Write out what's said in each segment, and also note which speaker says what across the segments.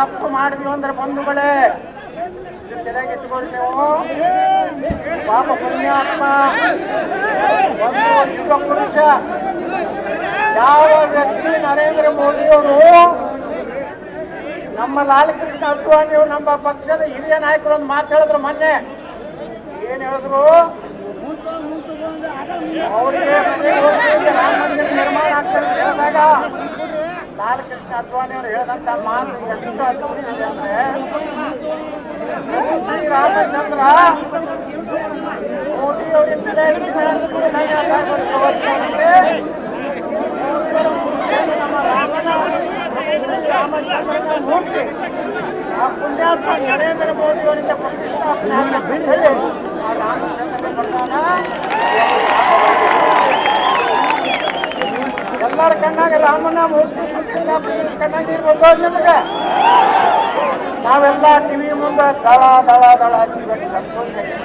Speaker 1: ತಪ್ಪು ಮಾಡಿದ್ವಿ ಅಂದ್ರೆ ಬಂಧುಗಳೇ. ಪಾಪ ಪುಣ್ಯಾತ್ಮ. ಯುಗ ಪುರುಷ. ಯಾವ ವ್ಯಕ್ತಿ ನರೇಂದ್ರ ಮೋದಿಯವರು ನಮ್ಮ ಲಾಲ್ ಕೃಷ್ಣ ಅಡ್ವಾಣಿಯವರು ನಮ್ಮ ಪಕ್ಷದ ಹಿರಿಯ ನಾಯಕರು ಒಂದು ಮಾತು ಹೇಳಿದ್ರು ಮೊನ್ನೆ. ಏನ್ ಹೇಳಿದ್ರು? ಅವರಿಗೆ ರಾಮ ಮಂದಿರ ನಿರ್ಮಾಣ ಆಗ್ತಾರೆ ಹೇಳಿದಾಗ ಲಾಲ್ ಕೃಷ್ಣ ಅದ್ವಾನಿ ಅವರು ಹೇಳಿದಂತ ಮಾತು ಎಷ್ಟು ಅದ್ಭುತ ಇದೆ ಅಂದ್ರೆ ಶ್ರೀರಾಮಚಂದ್ರ ಮೋದಿ ಅವರಿಂದಲೇ ನಮ್ಮ ರಾಮನ ರಾಮಚಂದ್ರನ ಮೂರ್ತಿ ಆ ಪುಣ್ಯಾತ್ಮ ನರೇಂದ್ರ ಮೋದಿ ಅವರಿಂದ ಪ್ರತಿಷ್ಠಾಪನೆ ಆಗಬೇಕು ಅಂತ ಹೇಳಿ ಆ ರಾಮಚಂದ್ರನ ಬರ್ತಾನ ಎಲ್ಲರ ಕಣ್ಣಾಗ ರಾಮನ ಮೂರ್ತಿ ಪ್ರತಿಷ್ಠಾಪನೆ ಕಣ್ಣಾಗ ಇರ್ಬೋದು ನಿಮಗೆ ನಾವೆಲ್ಲ ಟಿವಿ ಮುಂದೆ ದಳ ದಳ ದಳ ಕಟ್ಕೊಂಡಿದ್ದೇವೆ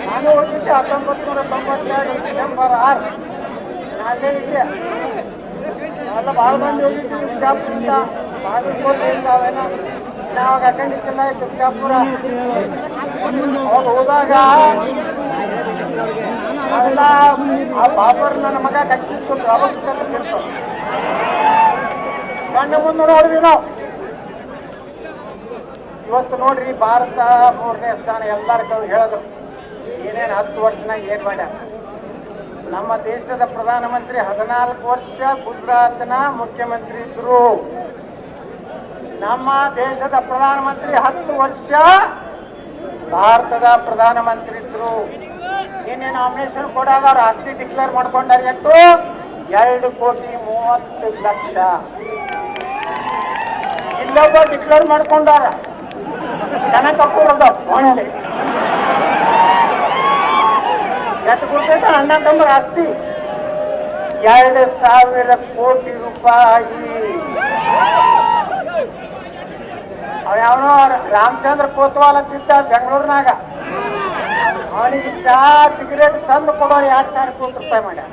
Speaker 1: ನಾನು ಹೋಗಿದ್ದೆ ಹತ್ತೊಂಬತ್ತು ನೂರ ತೊಂಬತ್ತೆರಡು ಡಿಸೆಂಬರ್ ಆರು ನಾಲ್ಕೇ ಇದೆ ನಾವೆಲ್ಲ ಭಾಳ ಮಂದಿ ಹೋಗಿದ್ವಿ ಬಿಜಾಪುರದಿಂದ ಬಾಗಲಕೋಟೆಯಿಂದ ಅವೇನೋ ನಾವಾಗ ಅಖಂಡಿತಿಲ್ಲ ಇತ್ತು ಬಿಜಾಪುರ ಅವಾಗ ಹೋದಾಗ ಅವೆಲ್ಲ ಆ ಬಾಬರ್ ನನ್ನ ಮಗ ಕಟ್ಟಿತ್ತು ಪ್ರವಾಸ ಕಣ್ಣು ಮುಂದೆ ನೋಡಿದ್ವಿ ನಾವು ಇವತ್ತು ನೋಡ್ರಿ ಭಾರತ ಮೂರನೇ ಸ್ಥಾನ ಎಲ್ಲರ ಹೇಳಿದ್ರು ಏನೇನು ಹತ್ತು ವರ್ಷನಾಗ ಏನ್ ಮಾಡ್ಯಾರ. ನಮ್ಮ ದೇಶದ ಪ್ರಧಾನಮಂತ್ರಿ ಹದಿನಾಲ್ಕು ವರ್ಷ ಗುಜರಾತ್ನ ಮುಖ್ಯಮಂತ್ರಿ ಇದ್ರು. ನಮ್ಮ ದೇಶದ ಪ್ರಧಾನಮಂತ್ರಿ ಹತ್ತು ವರ್ಷ ಭಾರತದ ಪ್ರಧಾನಮಂತ್ರಿ ಇದ್ರು. ನಿನ್ನೆ ನಾಮಿನೇಷನ್ ಕೊಡಾಗ ಅವ್ರು ಆಸ್ತಿ ಡಿಕ್ಲೇರ್ ಮಾಡ್ಕೊಂಡಾರೆ ಎಷ್ಟು? ಎರಡು ಕೋಟಿ ಮೂವತ್ತು ಲಕ್ಷ. ಇಲ್ಲೊಬ್ಬ ಡಿಕ್ಲೇರ್ ಮಾಡ್ಕೊಂಡಾರ. ದನ ಕಪ್ಪುರದ ಹೊಣೆ ಎಷ್ಟು ಕೊಡ್ತೈತೆ? ಅಣ್ಣ ತಮ್ಮ ಆಸ್ತಿ. ಎರಡು ಸಾವಿರ ಕೋಟಿ ರೂಪಾಯಿ. ಅವ ಯಾವನೋ ರಾಮಚಂದ್ರ ಕೋತ್ವಾಲ ಅಂತಿದ್ದ ಬೆಂಗಳೂರಿನಾಗ. ಅವನಿಗೆ ಚಾ ಸಿಗರೇಟ್ ತಂದು ಕೊಡೋರು ಎರಡು ಸಾವಿರ ಕೋಟಿ ರೂಪಾಯಿ ಮಾಡ್ಯಾರ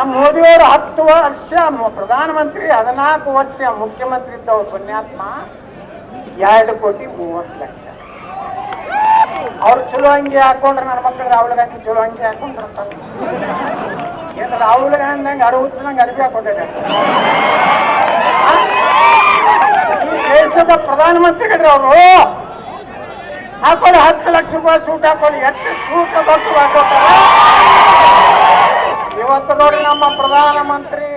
Speaker 1: ನಮ್ಮ ಮೋದಿಯವರು ಹತ್ತು ವರ್ಷ ಪ್ರಧಾನಮಂತ್ರಿ ಹದಿನಾಲ್ಕು ವರ್ಷ ಮುಖ್ಯಮಂತ್ರಿ ಇದ್ದವರು ಪುಣ್ಯಾತ್ಮ ಎರಡು ಕೋಟಿ ಮೂವತ್ತು ಲಕ್ಷ. ಅವ್ರು ಚಲೋ ಅಂಗಿ ಹಾಕೊಂಡ್ರೆ ನನ್ನ ಮಕ್ಕಳು ರಾಹುಲ್ ಗಾಂಧಿ ಚಲೋ ಅಂಗಿ ಹಾಕೊಂಡ್ರೆ ಏನು ರಾಹುಲ್ ಗಾಂಧಿ ಹಂಗೆ ಅಡು ಹುಚ್ಚನಂಗೆ ಅರಿವಿ ಹಾಕೊಂಡಿದ್ದಾರೆ ದೇಶದ ಪ್ರಧಾನಮಂತ್ರಿಗಳು ಅವರು ಹಾಕೊಂಡು ಹತ್ತು ಲಕ್ಷ ರೂಪಾಯಿ ಸೂಟ್ ಹಾಕೊಳ್ಳಿ, ಎಷ್ಟು ಸೂಟ್ ಬಸ್ ಹಾಕೋತಾರೆ ಇವತ್ತು ನೋಡಿ ನಮ್ಮ ಪ್ರಧಾನಮಂತ್ರಿ